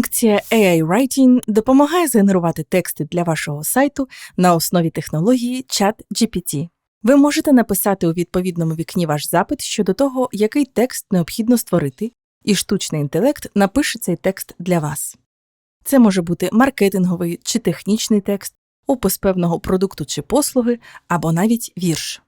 Функція AI Writing допомагає згенерувати тексти для вашого сайту на основі технології ChatGPT. Ви можете написати у відповідному вікні ваш запит щодо того, який текст необхідно створити, і штучний інтелект напише цей текст для вас. Це може бути маркетинговий чи технічний текст, опис певного продукту чи послуги, або навіть вірш.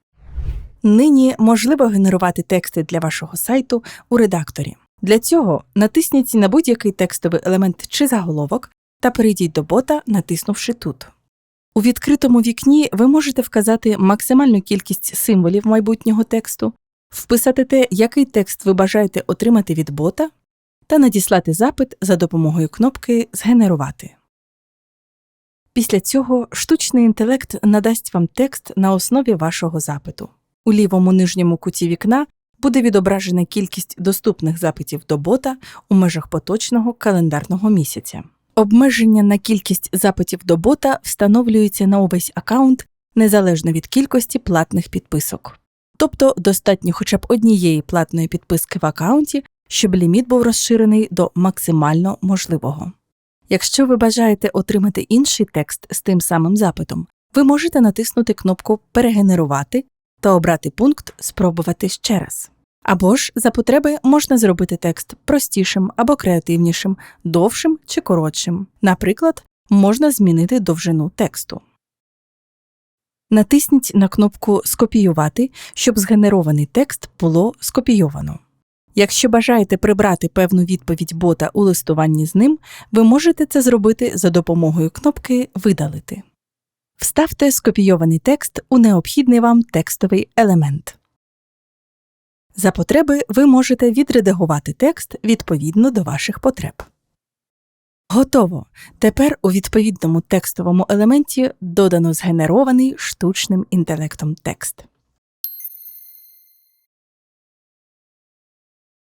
Нині можливо генерувати тексти для вашого сайту у редакторі. Для цього натисніть на будь-який текстовий елемент чи заголовок та перейдіть до бота, натиснувши тут. У відкритому вікні ви можете вказати максимальну кількість символів майбутнього тексту, вписати те, який текст ви бажаєте отримати від бота, та надіслати запит за допомогою кнопки Згенерувати. Після цього штучний інтелект надасть вам текст на основі вашого запиту. У лівому нижньому куті вікна буде відображена кількість доступних запитів до бота у межах поточного календарного місяця. Обмеження на кількість запитів до бота встановлюється на увесь аккаунт незалежно від кількості платних підписок. Тобто достатньо хоча б однієї платної підписки в аккаунті, щоб ліміт був розширений до максимально можливого. Якщо ви бажаєте отримати інший текст з тим самим запитом, ви можете натиснути кнопку Перегенерувати та обрати пункт Спробувати ще раз. Або ж за потреби можна зробити текст простішим або креативнішим, довшим чи коротшим. Наприклад, можна змінити довжину тексту. Натисніть на кнопку Скопіювати, щоб згенерований текст було скопійовано. Якщо бажаєте прибрати певну відповідь бота у листуванні з ним, ви можете це зробити за допомогою кнопки Видалити. Вставте скопійований текст у необхідний вам текстовий елемент. За потреби ви можете відредагувати текст відповідно до ваших потреб. Готово. Тепер у відповідному текстовому елементі додано згенерований штучним інтелектом текст.